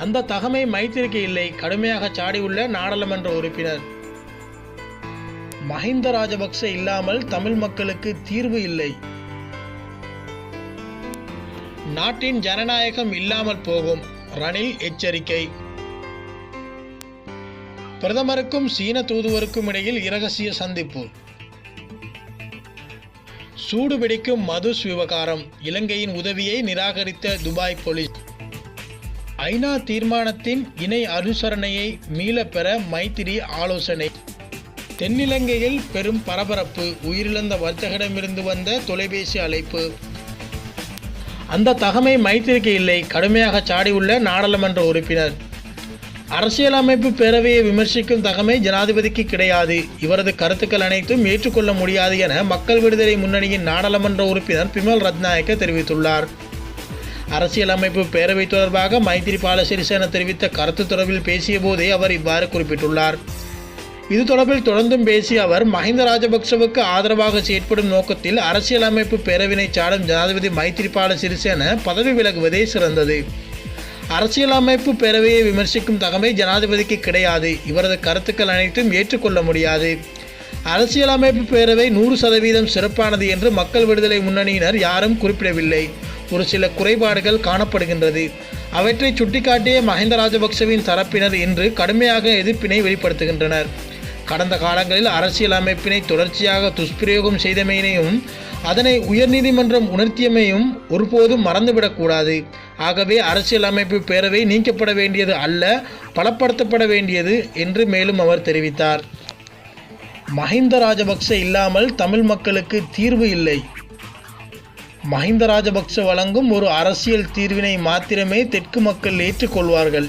அந்த தகமை மைத்திரிக்கு இல்லை கடுமையாக சாடியுள்ள நாடாளுமன்ற உறுப்பினர். மஹிந்த ராஜபக்ச இல்லாமல் தமிழ் மக்களுக்கு தீர்வு இல்லை. நாட்டின் ஜனநாயகம் இல்லாமல் போகும். ரணில் எச்சரிக்கை. பிரதமருக்கும் சீன தூதுவருக்கும் இடையில் இரகசிய சந்திப்பு. சூடுபிடிக்கும் மதுஸ் விவகாரம் இலங்கையின் உதவியை நிராகரித்த துபாய் போலீஸ். ஐநா தீர்மானத்தின் இணை அனுசரணையை மீளப்பெற மைத்திரி ஆலோசனை. தென்னிலங்கையில் பெரும் பரபரப்பு. உயிரிழந்த வர்த்தகரிடமிருந்து வந்த தொலைபேசி அழைப்பு. அந்த தகமை மைத்திரிக்கு இல்லை. கடுமையாக சாடியுள்ள நாடாளுமன்ற உறுப்பினர். அரசியலமைப்பு பேரவையை விமர்சிக்கும் தகமை ஜனாதிபதிக்கு கிடையாது. இவரது கருத்துக்கள் அனைத்தும் ஏற்றுக்கொள்ள முடியாது என மக்கள் விடுதலை முன்னணியின் நாடாளுமன்ற உறுப்பினர் பிமல் ரத்நாயக்க தெரிவித்துள்ளார். அரசியலமைப்பு பேரவை தொடர்பாக மைத்திரிபால சிறிசேன தெரிவித்த கருத்து தொடர்பில் பேசிய போதே அவர் இவ்வாறு குறிப்பிட்டுள்ளார். இது தொடர்பில் தொடர்ந்தும் பேசிய அவர் மஹிந்த ராஜபக்சவுக்கு ஆதரவாக செயற்படும் நோக்கத்தில் அரசியலமைப்பு பேரவினை சாடும் ஜனாதிபதி மைத்திரிபால சிறிசேன பதவி விலகுவதே சிறந்தது. அரசியலமைப்பு பேரவையை விமர்சிக்கும் தகமை ஜனாதிபதிக்கு கிடையாது. இவரது கருத்துக்கள் அனைத்தும் ஏற்றுக்கொள்ள முடியாது. அரசியலமைப்பு பேரவை நூறு சதவீதம் சிறப்பானது என்று மக்கள் விடுதலை முன்னணியினர் யாரும் குறிப்பிடவில்லை. ஒரு சில குறைபாடுகள் காணப்படுகின்றது. அவற்றை சுட்டிக்காட்டிய மஹிந்த ராஜபக்சவின் தரப்பினர் இன்று கடுமையாக எதிர்ப்பினை வெளிப்படுத்துகின்றனர். கடந்த காலங்களில் அரசியல் அமைப்பினை தொடர்ச்சியாக துஷ்பிரயோகம் செய்தமையினையும் அதனை உயர்நீதிமன்றம் உணர்த்தியமையும் ஒருபோதும் மறந்துவிடக்கூடாது. ஆகவே அரசியல் அமைப்பு பேரவை நீக்கப்பட வேண்டியது அல்ல பலப்படுத்தப்பட வேண்டியது என்று மேலும் அவர் தெரிவித்தார். மஹிந்த ராஜபக்ச இல்லாமல் தமிழ் மக்களுக்கு தீர்வு இல்லை. மஹிந்த ராஜபக்ச வழங்கும் ஒரு அரசியல் தீர்வினை மாத்திரமே தெற்கு மக்கள் ஏற்றுக்கொள்வார்கள்.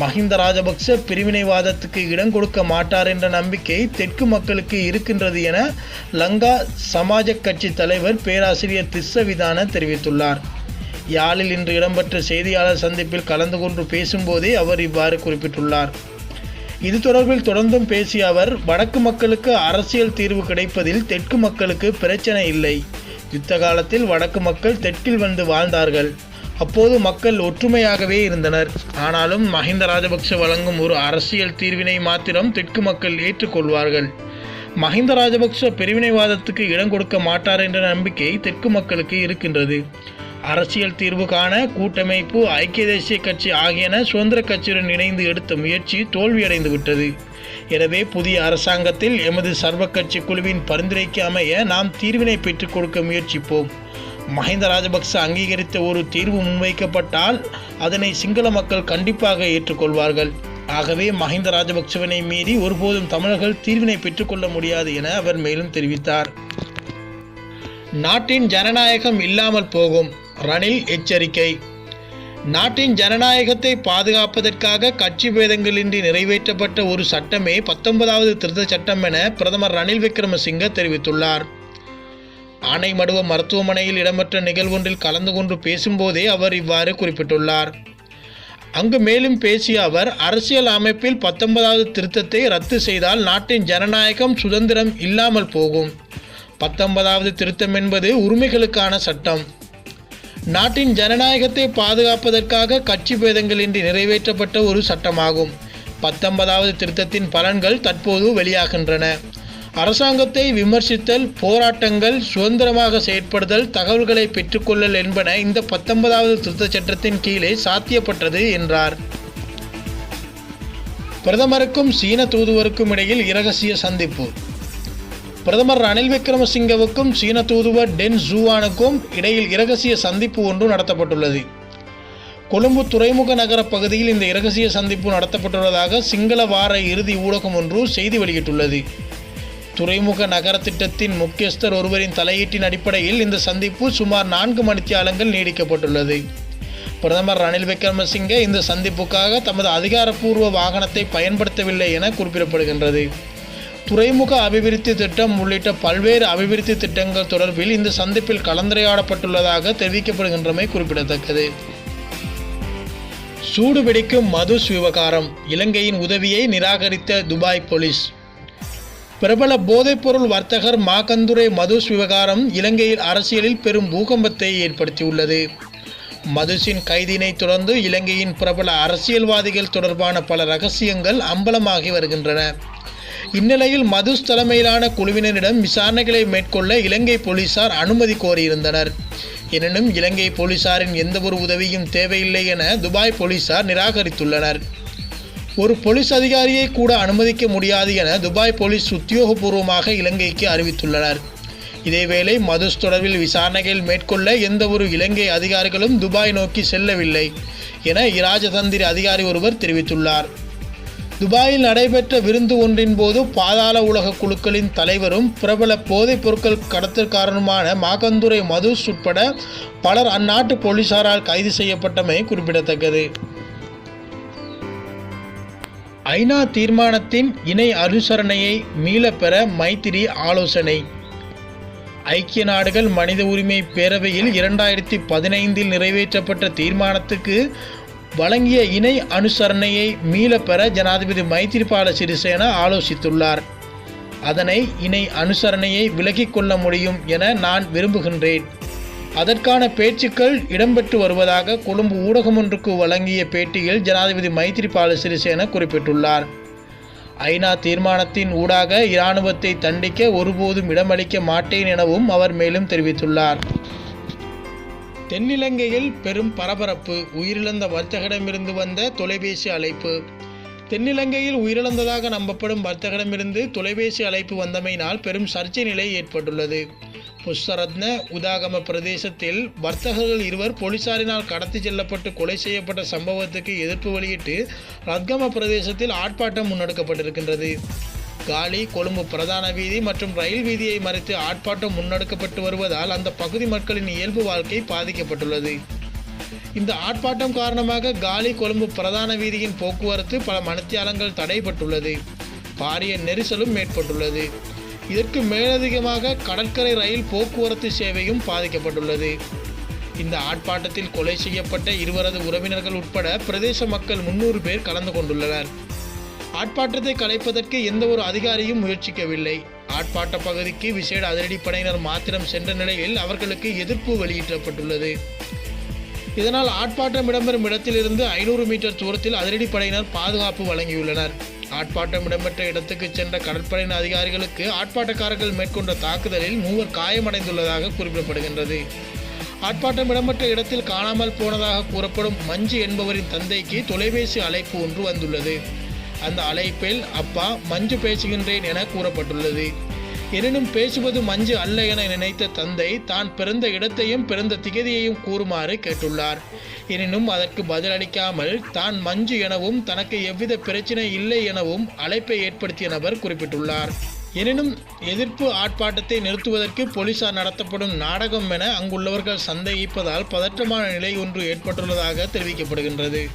மஹிந்த ராஜபக்ச பிரிவினைவாதத்துக்கு இடம் கொடுக்க மாட்டார் என்ற நம்பிக்கை தெற்கு மக்களுக்கு இருக்கின்றது என லங்கா சமாஜ கட்சி தலைவர் பேராசிரியர் திஸ்ஸவிதான தெரிவித்துள்ளார். யாழில் இன்று இடம்பெற்ற செய்தியாளர் சந்திப்பில் கலந்து கொண்டு பேசும்போதே அவர் இவ்வாறு குறிப்பிட்டுள்ளார். இது தொடர்பில் தொடர்ந்தும் பேசிய அவர் வடக்கு மக்களுக்கு அரசியல் தீர்வு கிடைப்பதில் தெற்கு மக்களுக்கு பிரச்சனை இல்லை. யுத்த காலத்தில் வடக்கு மக்கள் தெற்கில் வந்து வாழ்ந்தார்கள். அப்போது மக்கள் ஒற்றுமையாகவே இருந்தனர். ஆனாலும் மஹிந்த ராஜபக்ஷ வழங்கும் ஒரு அரசியல் தீர்வினை மாத்திரம் தெற்கு மக்கள் ஏற்றுக்கொள்வார்கள். மஹிந்த ராஜபக்ஷ பிரிவினைவாதத்துக்கு இடம் கொடுக்க மாட்டார் என்ற நம்பிக்கை தெற்கு மக்களுக்கு இருக்கின்றது. அரசியல் தீர்வு காண கூட்டமைப்பு ஐக்கிய தேசிய கட்சி ஆகியன சுதந்திர கட்சியுடன் இணைந்து எடுத்த முயற்சி தோல்வியடைந்து விட்டது எனவே புதிய அரசாங்கத்தில் எமது சர்வ கட்சி குழுவின் பரிந்துரைக்கு அமைய நாம் தீர்வினை பெற்றுக் கொடுக்க முயற்சிப்போம். மஹிந்த ராஜபக்ச அங்கீகரித்த ஒரு தீர்வு முன்வைக்கப்பட்டால் அதனை சிங்கள மக்கள் கண்டிப்பாக ஏற்றுக்கொள்வார்கள். ஆகவே மஹிந்த ராஜபக்சவனை மீறி ஒருபோதும் தமிழர்கள் தீர்வினை பெற்றுக்கொள்ள முடியாது என அவர் மேலும் தெரிவித்தார். நாட்டின் ஜனநாயகம் இல்லாமல் போகும். ரணில் எச்சரிக்கை. நாட்டின் ஜனநாயகத்தை பாதுகாப்பதற்காக கட்சி பேதங்களின்றி நிறைவேற்றப்பட்ட ஒரு சட்டமே பத்தொன்பதாவது திருத்த சட்டம் என பிரதமர் ரணில் விக்ரமசிங்க தெரிவித்துள்ளார். ஆனைமடுவ மருத்துவமனையில் இடம்பெற்ற நிகழ்வொன்றில் கலந்து கொண்டு பேசும்போதே அவர் இவ்வாறு குறிப்பிட்டுள்ளார். அங்கு மேலும் பேசிய அவர் அரசியல் அமைப்பில் பத்தொன்பதாவது திருத்தத்தை ரத்து செய்தால் நாட்டின் ஜனநாயகம் சுதந்திரம் இல்லாமல் போகும். பத்தொன்பதாவது திருத்தம் என்பது உரிமைகளுக்கான சட்டம். நாட்டின் ஜனநாயகத்தை பாதுகாப்பதற்காக கட்சி பேதங்களின்றி நிறைவேற்றப்பட்ட ஒரு சட்டமாகும். பத்தொன்பதாவது திருத்தத்தின் பலன்கள் தற்போது வெளியாகின்றன. அரசாங்கத்தை விமர்சித்தல் போராட்டங்கள் சுதந்திரமாக செயற்படுதல் தகவல்களை பெற்றுக்கொள்ளல் என்பன இந்த பத்தொன்பதாவது திருத்த சட்டத்தின் கீழே சாத்தியப்பட்டது என்றார். பிரதமருக்கும் சீன தூதுவருக்கும் இடையில் இரகசிய சந்திப்பு. பிரதமர் ரணில் விக்ரமசிங்கவுக்கும் சீன தூதுவர் டென் ஜூவானுக்கும் இடையில் இரகசிய சந்திப்பு ஒன்று நடத்தப்பட்டுள்ளது. கொழும்பு துறைமுக நகர பகுதியில் இந்த இரகசிய சந்திப்பு நடத்தப்பட்டுள்ளதாக சிங்கள வார இறுதி ஊடகம் ஒன்று செய்தி வெளியிட்டுள்ளது. துறைமுக நகர திட்டத்தின் முக்கியஸ்தர் ஒருவரின் தலையீட்டின் அடிப்படையில் இந்த சந்திப்பு சுமார் நான்கு மணித்தியாலங்கள் நீடிக்கப்பட்டுள்ளது. பிரதமர் ரணில் விக்ரமசிங்கே இந்த சந்திப்புக்காக தமது அதிகாரப்பூர்வ வாகனத்தை பயன்படுத்தவில்லை என குறிப்பிடப்படுகின்றது. துறைமுக அபிவிருத்தி திட்டம் உள்ளிட்ட பல்வேறு அபிவிருத்தி திட்டங்கள் தொடர்பில் இந்த சந்திப்பில் கலந்துரையாடப்பட்டுள்ளதாக தெரிவிக்கப்படுகின்றமை குறிப்பிடத்தக்கது. சூடுபிடிக்கும் மதுஸ் விவகாரம் இலங்கையின் உதவியை நிராகரித்த துபாய் போலீஸ். பிரபல போதைப்பொருள் வர்த்தகர் மாகந்துரை மதுஸ் விவகாரம் இலங்கையில் அரசியலில் பெரும் பூகம்பத்தை ஏற்படுத்தியுள்ளது. மதுசின் கைதினை தொடர்ந்து இலங்கையின் பிரபல அரசியல்வாதிகள் தொடர்பான பல ரகசியங்கள் அம்பலமாகி வருகின்றன. இந்நிலையில் மதுஸ் தலைமையிலான குழுவினரிடம் விசாரணைகளை மேற்கொள்ள இலங்கை போலீசார் அனுமதி கோரியிருந்தனர். எனினும் இலங்கை போலீசாரின் எந்தவொரு உதவியும் தேவையில்லை என துபாய் போலீசார் நிராகரித்துள்ளனர். ஒரு போலீஸ் அதிகாரியை கூட அனுமதிக்க முடியாது என துபாய் போலீஸ் உத்தியோகபூர்வமாக இலங்கைக்கு அறிவித்துள்ளனர். இதேவேளை மதுஸ் தொடர்பில் விசாரணைகள் மேற்கொள்ள எந்தவொரு இலங்கை அதிகாரிகளும் துபாய் நோக்கி செல்லவில்லை என இராஜதந்திர அதிகாரி ஒருவர் தெரிவித்துள்ளார். துபாயில் நடைபெற்ற விருந்து ஒன்றின் போது பாதாள உலக குழுக்களின் தலைவரும் பிரபல போதைப் பொருட்கள் கடத்தற்காரனுமான மாகந்துரை மதுஸ் உட்பட பலர் அந்நாட்டு போலீசாரால் கைது செய்யப்பட்டமை குறிப்பிடத்தக்கது. ஐநா தீர்மானத்தின் இணை அனுசரணையை மீளப்பெற மைத்திரி ஆலோசனை. ஐக்கிய நாடுகள் மனித உரிமை பேரவையில் இரண்டாயிரத்தி பதினைந்தில் நிறைவேற்றப்பட்ட தீர்மானத்துக்கு வழங்கிய இணை அனுசரணையை மீளப்பெற ஜனாதிபதி மைத்திரிபால சிறிசேன ஆலோசித்துள்ளார். அதனை இணை அனுசரணையை விலகிக் கொள்ள முடியும் என நான் விரும்புகின்றேன். அதற்கான பேச்சுக்கள் இடம்பெற்று வருவதாக கொழும்பு ஊடகம் ஒன்றுக்கு வழங்கிய பேட்டியில் ஜனாதிபதி மைத்திரிபால சிறிசேன குறிப்பிட்டுள்ளார். ஐநா தீர்மானத்தின் ஊடாக இராணுவத்தை தண்டிக்க ஒருபோதும் இடமளிக்க மாட்டேன் எனவும் அவர் மேலும் தெரிவித்துள்ளார். தென்னிலங்கையில் பெரும் பரபரப்பு உயிரிழந்த வர்த்தகரிடமிருந்து வந்த தொலைபேசி அழைப்பு. தென்னிலங்கையில் உயிரிழந்ததாக நம்பப்படும் வர்த்தகரிடமிருந்து தொலைபேசி அழைப்பு வந்தமையினால் பெரும் சர்ச்சை நிலை ஏற்பட்டுள்ளது. புஷ்சரத்ன உதாகம பிரதேசத்தில் வர்த்தகர்கள் இருவர் போலீசாரினால் கடத்தி செல்லப்பட்டு கொலை செய்யப்பட்ட சம்பவத்துக்கு எதிர்ப்பு வெளியிட்டு ரத்கம பிரதேசத்தில் ஆர்ப்பாட்டம் முன்னெடுக்கப்பட்டிருக்கின்றது. காலி கொழும்பு பிரதான வீதி மற்றும் ரயில் வீதியை மறைத்து ஆர்ப்பாட்டம் முன்னெடுக்கப்பட்டு வருவதால் அந்த பகுதி மக்களின் இயல்பு வாழ்க்கை பாதிக்கப்பட்டுள்ளது. இந்த ஆர்ப்பாட்டம் காரணமாக காலி கொழும்பு பிரதான வீதியின் போக்குவரத்து பல மணித்தியாலங்கள் தடைப்பட்டுள்ளது பாரிய நெரிசலும் ஏற்பட்டுள்ளது. இதற்கு மேலதிகமாக கடற்கரை ரயில் போக்குவரத்து சேவையும் பாதிக்கப்பட்டுள்ளது. இந்த ஆர்ப்பாட்டத்தில் கொலை செய்யப்பட்ட இருவரது உறவினர்கள் உட்பட பிரதேச மக்கள் முன்னூறு பேர் கலந்து கொண்டுள்ளனர். ஆட்பாட்டத்தை கலைப்பதற்கு எந்த ஒரு அதிகாரியும் முயற்சிக்கவில்லை. ஆட்பாட்ட பகுதிக்கு விசேட அதிரடிப்படையினர் மாத்திரம் சென்ற நிலையில் அவர்களுக்கு எதிர்ப்பு வெளியிட்டப்பட்டுள்ளது. இதனால் ஆட்பாட்டம் இடம்பெறும் இடத்திலிருந்து ஐநூறு மீட்டர் தூரத்தில் அதிரடிப்படையினர் பாதுகாப்பு வழங்கியுள்ளனர். ஆட்பாட்டம் இடம்பெற்ற இடத்துக்கு சென்ற கடற்படையின் அதிகாரிகளுக்கு ஆட்பாட்டக்காரர்கள் மேற்கொண்ட தாக்குதலில் மூவர் காயமடைந்துள்ளதாக குறிப்பிடப்படுகின்றது. ஆட்பாட்டம் இடம்பெற்ற இடத்தில் காணாமல் போனதாக கூறப்படும் மஞ்சு என்பவரின் தந்தைக்கு தொலைபேசி அழைப்பு ஒன்று வந்துள்ளது. அந்த அழைப்பில் அப்பா மஞ்சு பேசுகின்றேன் என கூறப்பட்டுள்ளது. எனினும் பேசுவது மஞ்சு அல்ல என நினைத்த தந்தை தான் பிறந்த இடத்தையும் பிறந்த திகதியையும் கூறுமாறு கேட்டுள்ளார். எனினும் அதற்கு பதிலளிக்காமல் தான் மஞ்சு எனவும் தனக்கு எவ்வித பிரச்சனை இல்லை எனவும் அழைப்பை ஏற்படுத்திய நபர் குறிப்பிட்டுள்ளார். எனினும் எதிர்ப்பு ஆர்ப்பாட்டத்தை நிறுத்துவதற்கு போலீசார் நடத்தப்படும் நாடகம் என அங்குள்ளவர்கள் சந்தேகிப்பதால் பதற்றமான நிலை ஒன்று ஏற்பட்டுள்ளதாக தெரிவிக்கப்படுகின்றது.